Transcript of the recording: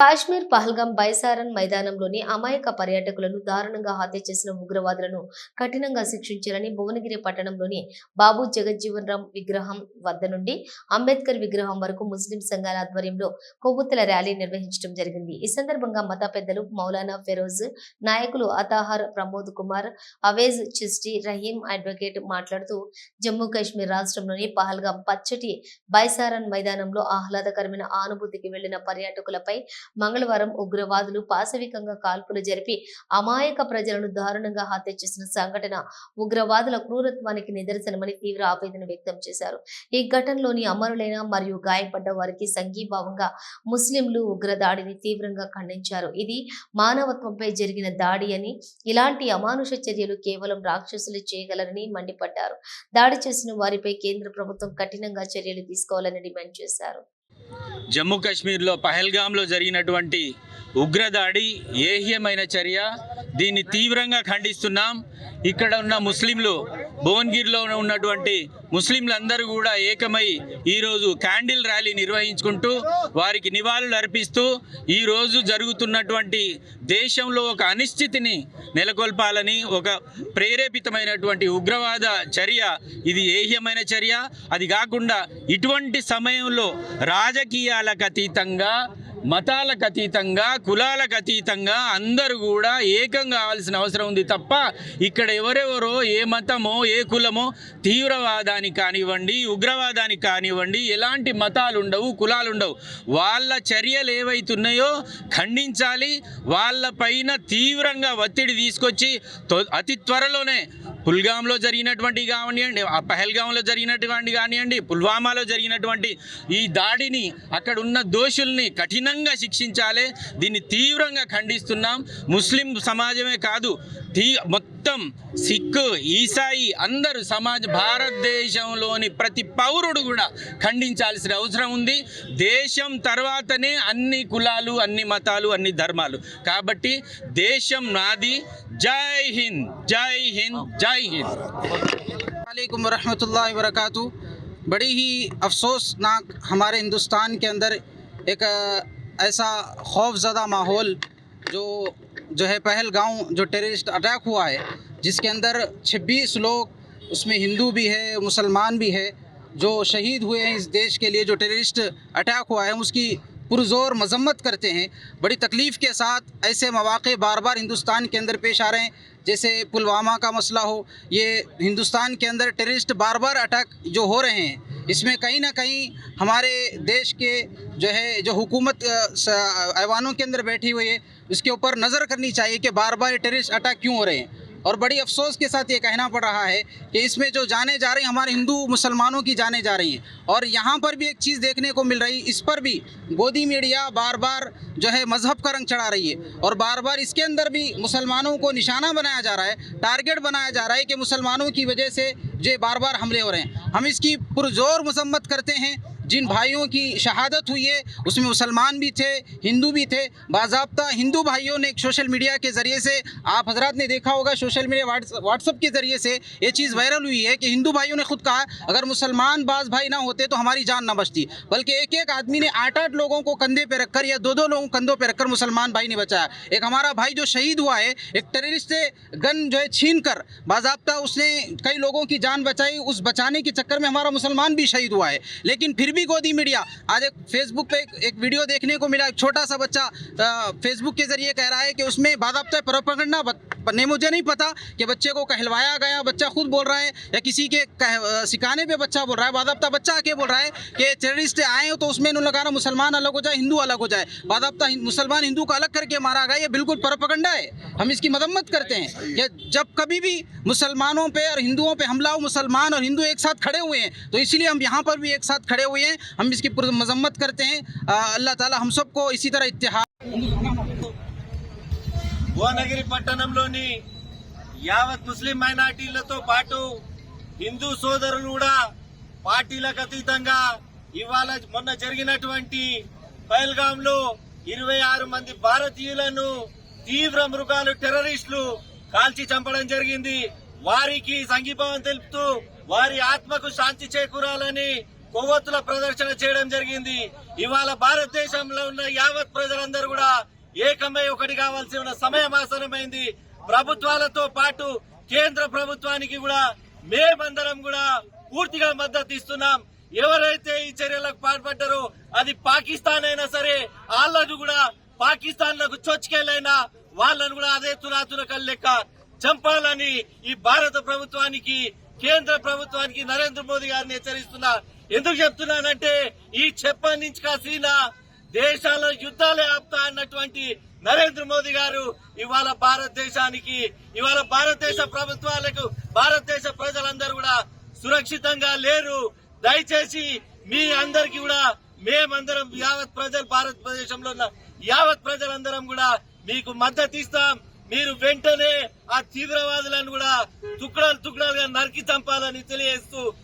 కాశ్మీర్ పహల్గాం బైసారన్ మైదానంలోని అమాయక పర్యాటకులను దారుణంగా హత్య చేసిన ఉగ్రవాదులను కఠినంగా శిక్షించాలని భువనగిరి పట్టణంలోని బాబు జగజ్జీవన్ రామ్ విగ్రహం వద్ద నుండి అంబేద్కర్ విగ్రహం వరకు ముస్లిం సంఘాల ఆధ్వర్యంలో కొవ్వొత్తుల ర్యాలీ నిర్వహించడం జరిగింది. ఈ సందర్భంగా మత పెద్దలు మౌలానా ఫెరోజ్ నాయకులు అతాహర్ ప్రమోద్ కుమార్ అవేజ్ చిస్టి రహీం అడ్వకేట్ మాట్లాడుతూ జమ్మూ కాశ్మీర్ రాష్ట్రంలోని పహల్గాం పచ్చటి బైసారన్ మైదానంలో ఆహ్లాదకరమైన అనుభూతికి వెళ్ళిన పర్యాటకులపై మంగళవారం ఉగ్రవాదులు పాశవికంగా కాల్పులు జరిపి అమాయక ప్రజలను దారుణంగా హత్య చేసిన సంఘటన ఉగ్రవాదుల క్రూరత్వానికి నిదర్శనమని తీవ్ర ఆవేదన వ్యక్తం చేశారు. ఈ ఘటనలోని అమరులైన మరియు గాయపడ్డ వారికి సంఘీభావంగా ముస్లింలు ఉగ్ర దాడిని తీవ్రంగా ఖండించారు. ఇది మానవత్వంపై జరిగిన దాడి అని ఇలాంటి అమానుష చర్యలు కేవలం రాక్షసులు చేయగలరని మండిపడ్డారు. దాడి చేసిన వారిపై కేంద్ర ప్రభుత్వం కఠినంగా చర్యలు తీసుకోవాలని డిమాండ్ చేశారు. జమ్మూ కాశ్మీర్లో పహల్గాంలో జరిగినటువంటి ఉగ్రదాడి ఏహ్యమైన చర్య దీన్ని తీవ్రంగా ఖండిస్తున్నాం. ఇక్కడ ఉన్న ముస్లింలు భువన్గిరిలో ఉన్నటువంటి ముస్లింలందరూ కూడా ఏకమై ఈరోజు క్యాండిల్ ర్యాలీ నిర్వహించుకుంటూ వారికి నివాళులు అర్పిస్తూ ఈరోజు జరుగుతున్నటువంటి దేశంలో ఒక అనిశ్చితిని నెలకొల్పాలని ఒక ప్రేరేపితమైనటువంటి ఉగ్రవాద చర్య. ఇది ఏహ్యమైన చర్య. అది కాకుండా ఇటువంటి సమయంలో రాజకీయాలకు అతీతంగా మతాలకు అతీతంగా కులాలకు అతీతంగా అందరూ కూడా ఏకం కావాల్సిన అవసరం ఉంది తప్ప ఇక్కడ ఎవరెవరో ఏ మతమో ఏ కులమో తీవ్రవాదానికి కానివ్వండి ఉగ్రవాదానికి కానివ్వండి ఎలాంటి మతాలు ఉండవు కులాలు ఉండవు వాళ్ళ చర్యలు ఏవైతున్నాయో ఖండించాలి. వాళ్ళ పైన తీవ్రంగా ఒత్తిడి తీసుకొచ్చి తొ- అతి త్వరలోనే పుల్గాంలో జరిగినటువంటి కానివ్వండి పహల్గాంలో జరిగినటువంటి కానివ్వండి పుల్వామాలో జరిగినటువంటి ఈ దాడిని అక్కడ ఉన్న దోషుల్ని కఠినంగా శిక్షించాలి. దీన్ని తీవ్రంగా ఖండిస్తున్నాం. ముస్లిం సమాజమే కాదు తీ మొత్తం సిక్కు ఈసాయి అందరూ సమాజ భారతదేశంలోని ప్రతి పౌరుడు కూడా ఖండించాల్సిన అవసరం ఉంది. దేశం తర్వాతనే అన్ని కులాలు అన్ని మతాలు అన్ని ధర్మాలు. కాబట్టి దేశం నాది. జై హింద్ జై హింద్ జై آئے جی. علیکم ورحمۃ اللہ وبرکاتہ. بڑی ہی افسوسناک ہمارے ہندوستان کے اندر ایک ایسا خوف زدہ ماحول جو جو ہے پہل گاؤں جو ٹیررسٹ اٹیک ہوا ہے جس کے اندر چھبیس لوگ اس میں ہندو بھی ہے مسلمان بھی ہے جو شہید ہوئے ہیں اس دیش کے لیے جو ٹیررسٹ اٹیک ہوا ہے اس کی پرزور مذمت کرتے ہیں۔ بڑی تکلیف کے ساتھ ایسے مواقع بار بار ہندوستان کے اندر پیش آ رہے ہیں، جیسے پلوامہ کا مسئلہ ہو۔ یہ ہندوستان کے اندر ٹیررسٹ بار بار اٹیک جو ہو رہے ہیں، اس میں کہیں نہ کہیں ہمارے دیش کے جو ہے، جو حکومت ایوانوں کے اندر بیٹھی ہوئی ہے۔ اس کے اوپر نظر کرنی چاہیے کہ بار بار ٹیررسٹ اٹیک کیوں ہو رہے ہیں۔ اور بڑی افسوس کے ساتھ یہ کہنا پڑ رہا ہے کہ اس میں جو جانے جا رہی ہیں، ہمارے ہندو مسلمانوں کی جانے جا رہی ہیں۔ اور یہاں پر بھی ایک چیز دیکھنے کو مل رہی، اس پر بھی گودی میڈیا بار بار جو ہے مذہب کا رنگ چڑھا رہی ہے۔ اور بار بار اس کے اندر بھی مسلمانوں کو نشانہ بنایا جا رہا ہے، ٹارگیٹ بنایا جا رہا ہے کہ مسلمانوں کی وجہ سے جو بار بار حملے ہو رہے ہیں۔ ہم اس کی پرزور مذمت کرتے ہیں جن بھائیوں کی شہادت ہوئی ہے، اس میں مسلمان بھی تھے، ہندو بھی تھے۔ باضابطہ ہندو بھائیوں نے ایک سوشل میڈیا کے ذریعے سے، آپ حضرات نے دیکھا ہوگا، سوشل میڈیا واٹس اپ کے ذریعے سے یہ چیز وائرل ہوئی ہے کہ ہندو بھائیوں نے خود کہا، اگر مسلمان بعض بھائی نہ ہوتے تو ہماری جان نہ بچتی۔ بلکہ ایک ایک آدمی نے آٹھ آٹھ لوگوں کو کندھے پہ رکھ کر یا دو دو لوگوں کندھوں پہ رکھ کر مسلمان بھائی نے بچایا۔ ایک ہمارا بھائی جو شہید ہوا ہے، ایک ٹیررسٹ سے گن جو ہے چھین کر، باضابطہ اس نے کئی لوگوں کی جان بچائی، اس بچانے کے چکر میں ہمارا مسلمان بھی شہید ہوا ہے۔ لیکن پھر بھی بھی گودی میڈیا۔ آج ایک فیس بک پہ ایک ویڈیو دیکھنے کو ملا، ایک چھوٹا سا بچہ فیس بک کے ذریعے کہہ رہا ہے کہ اس میں باضابطہ پروپگنڈا نے مجھے نہیں پتا کہ بچے کو کہلوایا گیا، بچہ خود بول رہا ہے یا کسی کے سکھانے پہ بچہ بول رہا ہے، باضابطہ بچہ آ کے بول رہا ہے کہ ٹیررسٹ آئے تو اس میں انہوں نے کہا مسلمان الگ ہو جائے، ہندو الگ ہو جائے۔ باضابطہ مسلمان ہندو کو الگ کر کے مارا گیا، یہ بالکل پروپگنڈا ہے۔ ہم اس کی مذمت کرتے ہیں یا جب کبھی بھی مسلمانوں پہ اور ہندوؤں پہ حملہ ہو، مسلمان اور ہندو ایک ساتھ کھڑے ہوئے ہیں، تو اس لیے ہم یہاں پر بھی ایک ساتھ کھڑے ہوئے ہیں۔ हैं हम इसकी पुर- मजम्मत करते हैं अ, अल्लाह ताला हम सबको इसी तरह इत्तेहाद భువనగిరి పట్టణంలోని యావత్ ముస్లిం మైనార్టీలతో పాటు హిందూ సోదరులు కూడా పార్టీలకు అతీతంగా ఇవాళ మొన్న జరిగినటువంటి పహల్గామ్ లో ఇరవై ఆరు మంది భారతీయులను తీవ్ర మృగాలు టెర్రరిస్టులు కాల్చి చంపడం జరిగింది వారికి సంఘీభావం తెలుపుతూ వారి ఆత్మకు శాంతి చేకూరాలని కొవ్వొత్తుల ప్రదర్శన చేయడం జరిగింది. ఇవాళ భారతదేశంలో ఉన్న యావత్ ప్రజలందరూ కూడా ఏకమై ఒకటి కావాల్సి ఉన్న సమయం ఆసనమైంది. ప్రభుత్వాలతో పాటు కేంద్ర ప్రభుత్వానికి కూడా మేమందరం కూడా పూర్తిగా మద్దతు ఇస్తున్నాం. ఎవరైతే ఈ చర్యలకు పాల్పడ్డారో అది పాకిస్తాన్ అయినా సరే వాళ్ళను కూడా పాకిస్తాన్లకు చొచ్చుకెళ్ళైనా వాళ్ళను కూడా అదే తురాతురకల్ లెక్క చంపాలని ఈ భారత ప్రభుత్వానికి కేంద్ర ప్రభుత్వానికి నరేంద్ర మోదీ గారిని హెచ్చరిస్తున్నారు ఎందుకు చెప్తున్నానంటే ఈ చెప్పని నుంచి కాసిన దేశాల యుద్ధాలే ఆపుతా అన్నటువంటి నరేంద్ర మోదీ గారు ఇవాళ భారతదేశానికి ఇవాళ భారతదేశ ప్రభుత్వాలకు భారతదేశ ప్రజలందరూ కూడా సురక్షితంగా లేరు. దయచేసి మీ అందరికి కూడా మేమందరం యావత్ ప్రజలు భారతదేశంలో ఉన్న యావత్ ప్రజలందరం కూడా మీకు మద్దతు ఇస్తాం. మీరు వెంటనే ఆ తీవ్రవాదులను కూడా తుక్కడాలు తుక్కడాలుగా నరికి చంపాలని తెలియజేస్తూ